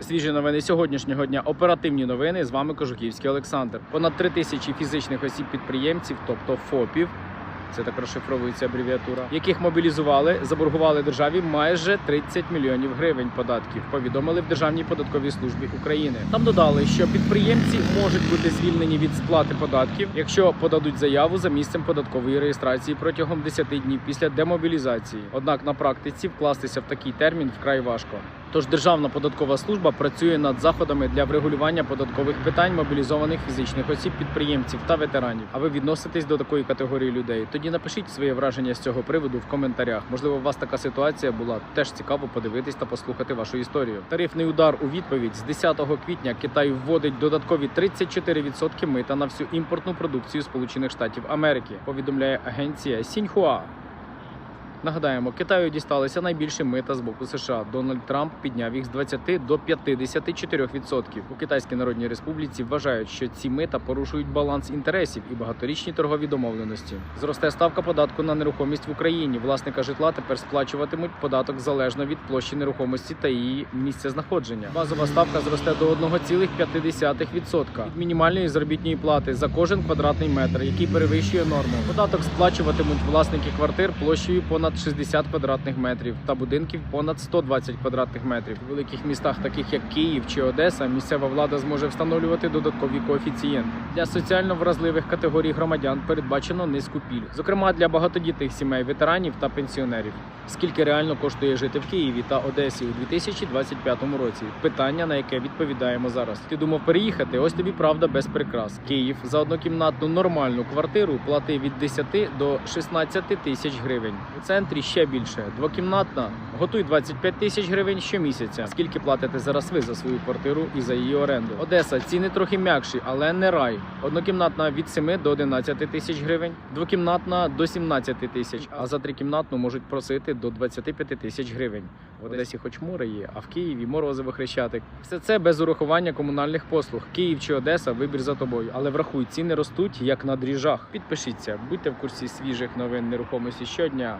Свіжі новини сьогоднішнього дня. Оперативні новини. З вами Кожухівський Олександр. Понад три тисячі фізичних осіб підприємців, тобто ФОПів. Це так розшифровується абревіатура, яких мобілізували, заборгували державі майже 30 мільйонів гривень податків. Повідомили в Державній податковій службі України. Там додали, що підприємці можуть бути звільнені від сплати податків, якщо подадуть заяву за місцем податкової реєстрації протягом 10 днів після демобілізації. Однак на практиці вкластися в такий термін вкрай важко. Тож Державна податкова служба працює над заходами для врегулювання податкових питань мобілізованих фізичних осіб, підприємців та ветеранів. А ви відноситесь до такої категорії людей? Тоді напишіть своє враження з цього приводу в коментарях. Можливо, у вас така ситуація була. Теж цікаво подивитись та послухати вашу історію. Тарифний удар у відповідь з 10 квітня Китай вводить додаткові 34% мита на всю імпортну продукцію Сполучених Штатів Америки. Повідомляє агенція Сіньхуа. Нагадаємо, Китаю дісталися найбільші мита з боку США. Дональд Трамп підняв їх з 20 до 54%. У Китайській Народній Республіці вважають, що ці мита порушують баланс інтересів і багаторічні торгові домовленості. Зросте ставка податку на нерухомість в Україні. Власника житла тепер сплачуватимуть податок залежно від площі нерухомості та її місця знаходження. Базова ставка зросте до 1,5% від мінімальної заробітної плати за кожен квадратний метр, який перевищує норму. Податок сплачуватимуть власники квартир площею понад 60 квадратних метрів та будинків понад 120 квадратних метрів. У великих містах, таких як Київ чи Одеса, місцева влада зможе встановлювати додаткові коефіцієнти. Для соціально вразливих категорій громадян передбачено низку пільг, зокрема для багатодітних сімей, ветеранів та пенсіонерів. Скільки реально коштує жити в Києві та Одесі у 2025 році? Питання, на яке відповідаємо зараз. Ти думав переїхати? Ось тобі правда без прикрас. Київ за однокімнатну нормальну квартиру платить від 10 до 16 тисяч гривень. У центрі ще більше. Двокімнатна готуй 25 тисяч гривень щомісяця. Скільки платите зараз ви за свою квартиру і за її оренду? Одеса ціни трохи м'якші, але не рай. Однокімнатна від 7 до 11 тисяч гривень, двокімнатна до 17 тисяч, а за трикімнатну можуть просити до 25 тисяч гривень. В Одесі хоч море є, а в Києві морозиво хрещатик. Все це без урахування комунальних послуг. Київ чи Одеса вибір за тобою. Але врахуй, ціни ростуть як на дріжджах. Підпишіться, будьте в курсі свіжих новин нерухомості щодня.